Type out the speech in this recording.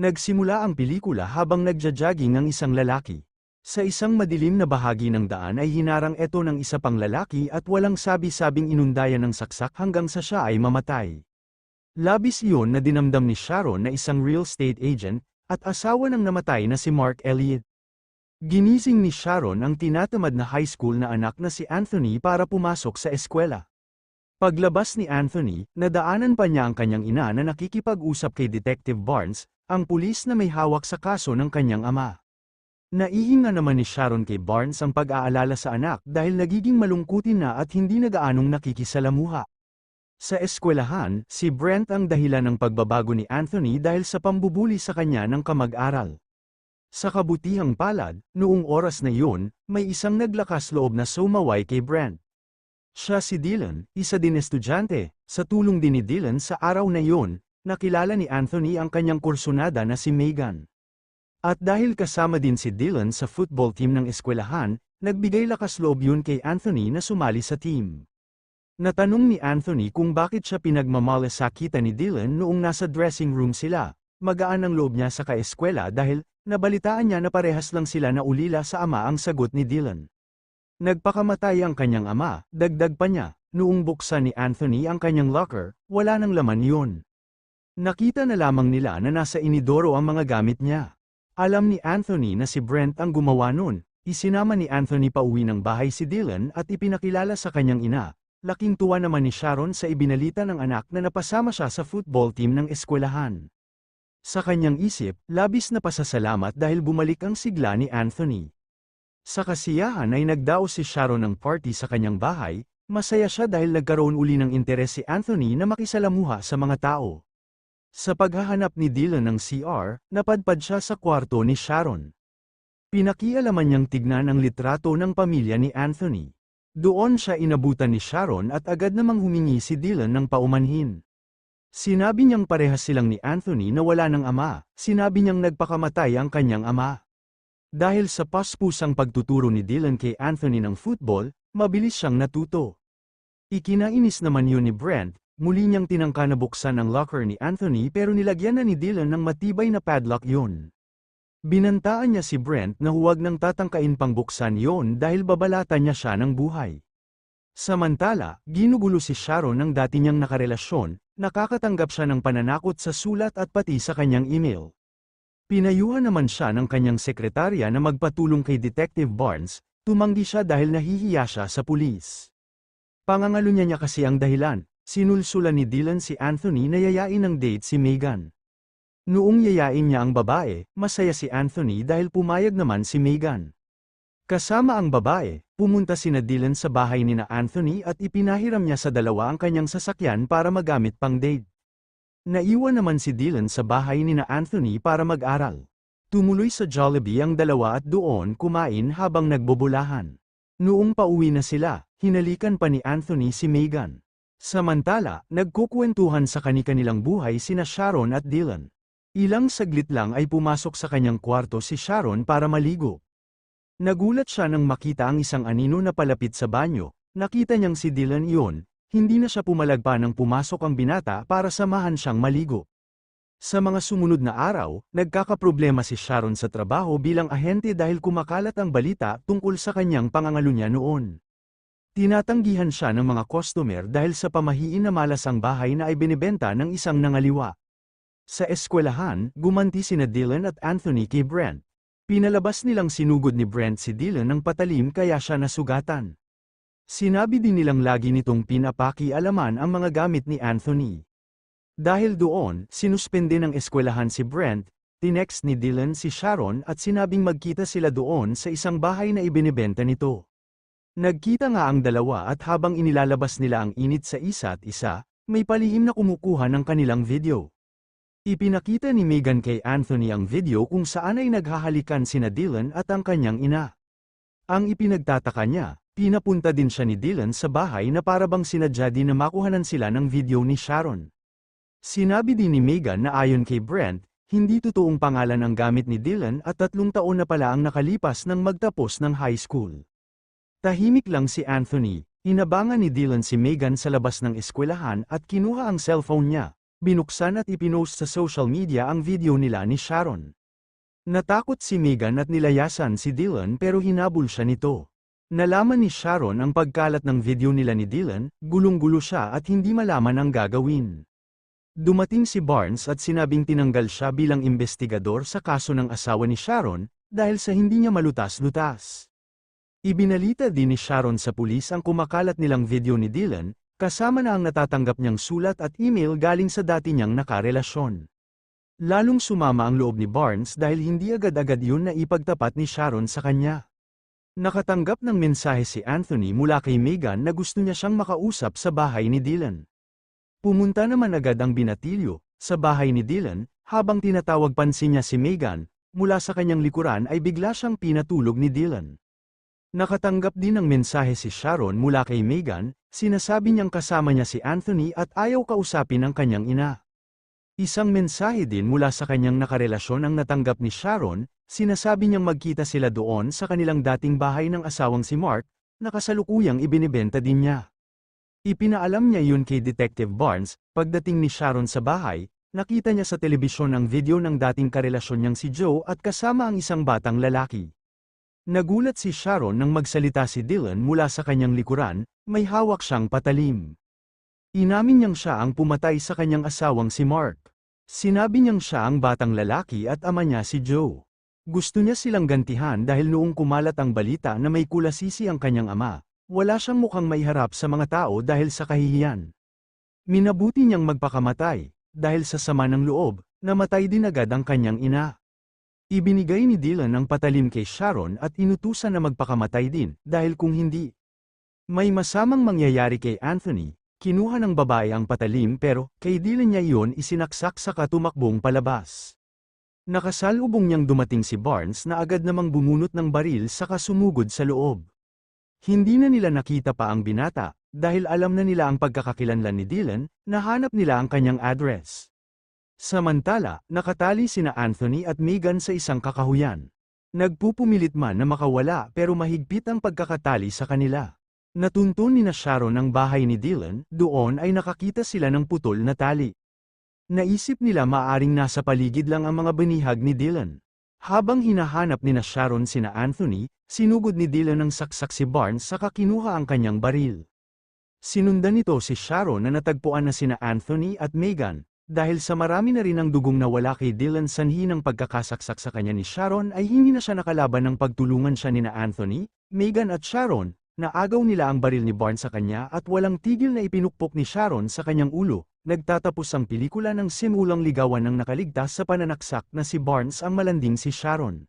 Nagsimula ang pelikula habang nagja-jogging ang isang lalaki. Sa isang madilim na bahagi ng daan ay hinarang ito ng isa pang lalaki at walang sabi-sabing inundayan ng saksak hanggang sa siya ay mamatay. Labis iyon na dinamdam ni Sharon na isang real estate agent, at asawa ng namatay na si Mark Elliott. Ginising ni Sharon ang tinatamad na high school na anak na si Anthony para pumasok sa eskwela. Paglabas ni Anthony, nadaanan pa niya ang kanyang ina na nakikipag-usap kay Detective Barnes, ang pulis na may hawak sa kaso ng kanyang ama. Naihinga naman ni Sharon kay Barnes ang pag-aalala sa anak dahil nagiging malungkutin na at hindi nagaanong nakikisalamuha. Sa eskwelahan, si Brent ang dahilan ng pagbabago ni Anthony dahil sa pambubuli sa kanya ng kamag-aral. Sa kabutihang palad, noong oras na iyon, may isang naglakas loob na sumaway kay Brent. Siya si Dylan, isa din estudyante, sa tulong din ni Dylan sa araw na iyon, nakilala ni Anthony ang kanyang kursunada na si Megan. At dahil kasama din si Dylan sa football team ng eskwelahan, nagbigay lakas loob yun kay Anthony na sumali sa team. Natanong ni Anthony kung bakit siya pinagmamalasakita ni Dylan noong nasa dressing room sila. Magaan ang loob niya sa kaeskwela dahil, nabalitaan niya na parehas lang sila na ulila sa ama ang sagot ni Dylan. Nagpakamatay ang kanyang ama, dagdag pa niya, noong buksan ni Anthony ang kanyang locker, wala nang laman yun. Nakita na lamang nila na nasa inidoro ang mga gamit niya. Alam ni Anthony na si Brent ang gumawa nun, isinama ni Anthony pauwi ng bahay si Dylan at ipinakilala sa kanyang ina, Laking tuwa naman ni Sharon sa ibinalita ng anak na napasama siya sa football team ng eskwelahan. Sa kanyang isip, labis na pasasalamat dahil bumalik ang sigla ni Anthony. Sa kasiyahan ay nagdaos si Sharon ng party sa kanyang bahay, masaya siya dahil nagkaroon uli ng interes si Anthony na makisalamuha sa mga tao. Sa paghahanap ni Dylan ng CR, napadpad siya sa kwarto ni Sharon. Pinakialaman niyang tignan ang litrato ng pamilya ni Anthony. Doon siya inabutan ni Sharon at agad namang humingi si Dylan ng paumanhin. Sinabi niyang parehas silang ni Anthony na wala ng ama, sinabi niyang nagpakamatay ang kanyang ama. Dahil sa paspusang pagtuturo ni Dylan kay Anthony ng football, mabilis siyang natuto. Ikinainis naman yun ni Brent, muli niyang tinangka na buksan ang locker ni Anthony pero nilagyan na ni Dylan ng matibay na padlock yun. Binantaan niya si Brent na huwag nang tatangkain pang buksan yon dahil babalatan niya siya ng buhay. Samantala, ginugulo si Sharon ng dati niyang nakarelasyon, nakakatanggap siya ng pananakot sa sulat at pati sa kanyang email. Pinayuhan naman siya ng kanyang sekretarya na magpatulong kay Detective Barnes, tumanggi siya dahil nahihiya siya sa pulis. Pangangalunya niya kasi ang dahilan, sinulsulan ni Dylan si Anthony na yayain ng date si Megan. Noong yayain niya ang babae, masaya si Anthony dahil pumayag naman si Megan. Kasama ang babae, pumunta si Dylan sa bahay ni na Anthony at ipinahiram niya sa dalawa ang kanyang sasakyan para magamit pang date. Naiwan naman si Dylan sa bahay ni na Anthony para mag-aral. Tumuloy sa Jollibee ang dalawa at doon kumain habang nagbubulahan. Noong pauwi na sila, hinalikan pa ni Anthony si Megan. Samantala, nagkukwentuhan sa kani-kanilang buhay sina Sharon at Dylan. Ilang saglit lang ay pumasok sa kanyang kwarto si Sharon para maligo. Nagulat siya nang makita ang isang anino na palapit sa banyo, nakita niyang si Dylan iyon, hindi na siya pumalagpa nang pumasok ang binata para samahan siyang maligo. Sa mga sumunod na araw, nagkakaproblema si Sharon sa trabaho bilang ahente dahil kumakalat ang balita tungkol sa kanyang pangangalunya noon. Tinatanggihan siya ng mga customer dahil sa pamahiin na malas ang bahay na ay binibenta ng isang nangaliwa. Sa eskwelahan, gumanti sina Dylan at Anthony kay Brent. Pinalabas nilang sinugod ni Brent si Dylan ng patalim kaya siya nasugatan. Sinabi din nilang lagi nitong pinapaki-alaman ang mga gamit ni Anthony. Dahil doon, sinuspende ng eskwelahan si Brent, tinext ni Dylan si Sharon at sinabing magkita sila doon sa isang bahay na ibinebenta nito. Nagkita nga ang dalawa at habang inilalabas nila ang init sa isa't isa, may palihim na kumukuha ng kanilang video. Ipinakita ni Megan kay Anthony ang video kung saan ay naghahalikan sina Dylan at ang kanyang ina. Ang ipinagtataka niya, pinapunta din siya ni Dylan sa bahay na parabang sinadya din na makuhanan sila ng video ni Sharon. Sinabi din ni Megan na ayon kay Brent, hindi totoong pangalan ang gamit ni Dylan at tatlong taon na pala ang nakalipas nang magtapos ng high school. Tahimik lang si Anthony, inabangan ni Dylan si Megan sa labas ng eskwelahan at kinuha ang cellphone niya, Binuksan at ipinost sa social media ang video nila ni Sharon. Natakot si Megan at nilayasan si Dylan pero hinabol siya nito. Nalaman ni Sharon ang pagkalat ng video nila ni Dylan, gulong-gulo siya at hindi malaman ang gagawin. Dumating si Barnes at sinabing tinanggal siya bilang investigador sa kaso ng asawa ni Sharon, dahil sa hindi niya malutas-lutas. Ibinalita din ni Sharon sa pulis ang kumakalat nilang video ni Dylan, kasama na ang natatanggap niyang sulat at email galing sa dati niyang nakarelasyon. Lalong sumama ang loob ni Barnes dahil hindi agad-agad yun na ipagtapat ni Sharon sa kanya. Nakatanggap ng mensahe si Anthony mula kay Megan na gusto niya siyang makausap sa bahay ni Dylan. Pumunta naman agad ang binatilyo, sa bahay ni Dylan, habang tinatawag pansin niya si Megan, mula sa kanyang likuran ay bigla siyang pinatulog ni Dylan. Nakatanggap din ng mensahe si Sharon mula kay Megan, sinasabi niyang kasama niya si Anthony at ayaw kausapin ang kanyang ina. Isang mensahe din mula sa kanyang nakarelasyon ang natanggap ni Sharon, sinasabi niyang magkita sila doon sa kanilang dating bahay ng asawang si Mark, na kasalukuyang ibinibenta din niya. Ipinaalam niya yun kay Detective Barnes, pagdating ni Sharon sa bahay, nakita niya sa telebisyon ang video ng dating karelasyon niyang si Joe at kasama ang isang batang lalaki. Nagulat si Sharon nang magsalita si Dylan mula sa kanyang likuran, may hawak siyang patalim. Inamin niyang siya ang pumatay sa kanyang asawang si Mark. Sinabi niyang siya ang batang lalaki at ama niya si Joe. Gusto niya silang gantihan dahil noong kumalat ang balita na may kulasisi ang kanyang ama, wala siyang mukhang maiharap sa mga tao dahil sa kahihiyan. Minabuti niyang magpakamatay, dahil sa sama ng loob, namatay din agad ang kanyang ina. Ibinigay ni Dylan ang patalim kay Sharon at inutusan na magpakamatay din, dahil kung hindi, may masamang mangyayari kay Anthony, kinuha ng babae ang patalim pero, kay Dylan niya iyon isinaksak sa katumakbong palabas. Nakasalubong niyang dumating si Barnes na agad namang bumunot ng baril sa kasumugod sa loob. Hindi na nila nakita pa ang binata, dahil alam na nila ang pagkakakilanlan ni Dylan, nahanap nila ang kanyang address. Samantala, nakatali sina Anthony at Megan sa isang kakahuyan. Nagpupumilit man na makawala pero mahigpit ang pagkakatali sa kanila. Natuntun ni na Sharon ang bahay ni Dylan, doon ay nakakita sila ng putol na tali. Naisip nila maaring nasa paligid lang ang mga banihag ni Dylan. Habang hinahanap ni na Sharon sina Anthony, sinugod ni Dylan ng saksak si Barnes saka kinuha ang kanyang baril. Sinundan nito si Sharon na natagpuan na sina Anthony at Megan, dahil sa marami na rin ang dugong nawala kay Dylan sanhi ng pagkakasaksak sa kanya ni Sharon ay hindi na siya nakalaban ng pagtulungan siya ni na Anthony, Megan at Sharon, naagaw nila ang baril ni Barnes sa kanya at walang tigil na ipinukpok ni Sharon sa kanyang ulo, nagtatapos ang pelikula ng simulang ligawan ng nakaligtas sa pananaksak na si Barnes ang malanding si Sharon.